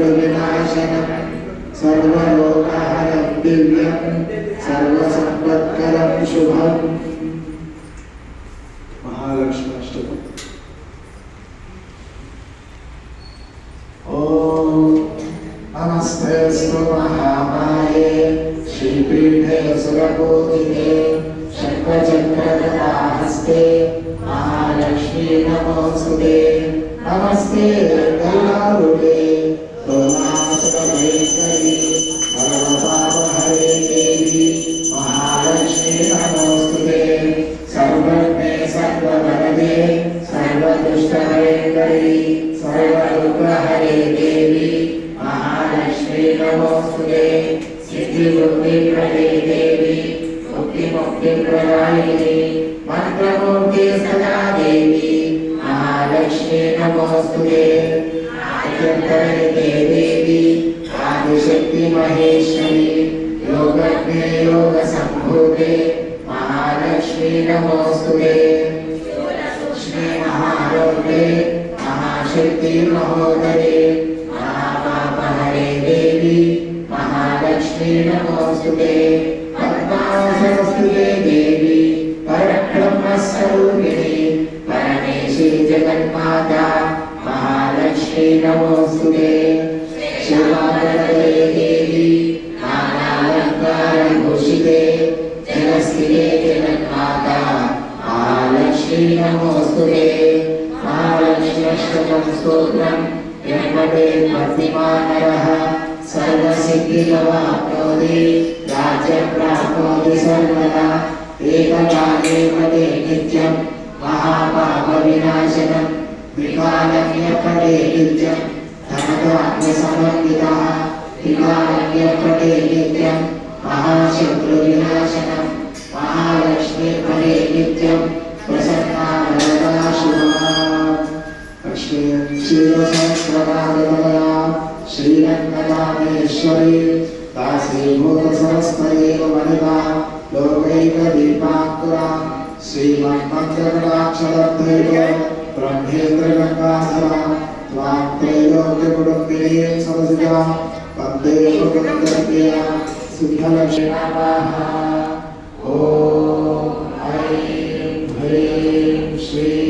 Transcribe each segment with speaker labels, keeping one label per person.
Speaker 1: सर्वविनाशनं सर्वलोकहरं दिव्यं सर्वसम्पत्करं शुभम् महालक्ष्माष्टकम् नमस्ते महामाये श्रीपीठे सुरपूजिते शङ्खचक्रगदाहस्ते महालक्ष्मी नमोऽस्तु ते नमस्ते ప్రదే సిద్ధి బుద్ధి ప్రదే దేవి ముక్తి ముక్తి ప్రదాయిని మంత్రమూర్తి సదా దేవి మహాలక్ష్మి నమోస్తుతే ఆద్యంతరే దేవి ఆదిశక్తి మహేశ్వరి యోగజ్ఞ యోగ సంభూతే మహాలక్ష్మి నమోస్తుతే లక్ష్మి మహారోగే మహాశక్తి మహోదరే మహాపాపహరే దేవి नमोऽस्तुते पद्मासनस्तुते देवी परब्रह्मस्वरूपिणी परमेशी जगन्माता महालक्ष्मी नमोऽस्तुते शिवानन्दे देवी नानालङ्कारभूषिते जगस्थिते जगन्माता महालक्ष्मी नमोऽस्तुते महालक्ष्म्यष्टकं स्तोत्रम् यन्मते भक्तिमानरः विभवाप्नोति राज्यं प्राप्नोति सर्वदा। एककालेव ते नित्यं महापापविनाशनं विकालन्यपटे नित्यं धनदात्मसमर्पितः विकालन्यपटे नित्यं महाशत्रुविनाशनं महालक्ष्मीपटे नित्यं प्रसन्ना वरदा शिवा श्रीरसंस्कृता श्रीरङ्गदामेश्वरी दासीभूतसहस्रैव वनिता लोकैकदीपाङ्कुरा श्रीमन्मन्त्रकटाक्षरद्वैव ब्रह्मेन्द्रगङ्गाधरा, त्वां त्रैलोक्यकुटुम्बिनी सरसिजा वंदे मुकुन्दप्रिया सुखलक्ष्मी ॐ ऐं ह्रीं श्रीं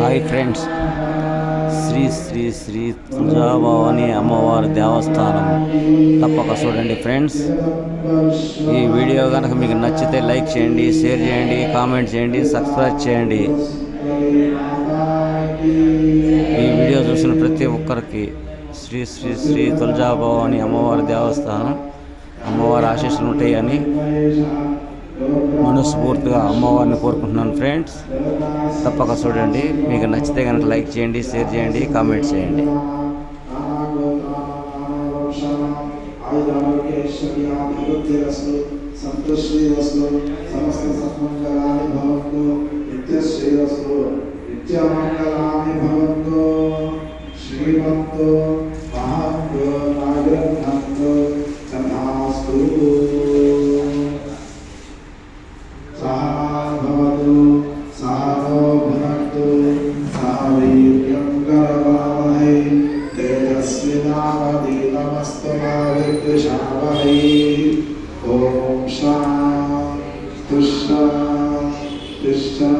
Speaker 2: హాయ్
Speaker 1: ఫ్రెండ్స్
Speaker 2: శ్రీ శ్రీ శ్రీ తుజాభవాని అమ్మవారి దేవస్థానం. తప్పక చూడండి ఫ్రెండ్స్ ఈ వీడియో కనుక మీకు నచ్చితే లైక్ చేయండి షేర్ చేయండి కామెంట్ చేయండి సబ్స్క్రైబ్ చేయండి. ఈ వీడియో చూసిన ప్రతి ఒక్కరికి శ్రీ శ్రీ శ్రీ తులజాభవాని అమ్మవారి దేవస్థానం అమ్మవారి ఆశీస్సులు ఉంటాయని మనస్ఫూర్తిగా అమ్మవారిని కోరుకుంటున్నాను ఫ్రెండ్స్. తప్పక చూడండి. మీకు నచ్చితే కనుక లైక్ చేయండి షేర్ చేయండి కామెంట్ చేయండి.
Speaker 1: ఆయుధారోగ్యశ్వర్యాభివృద్ధిరస్తు సంతుష్టిరస్తు సమస్త సత్మంగళాని భవంతు నిత్యశ్రీరస్తు నిత్యమంగళాని this time.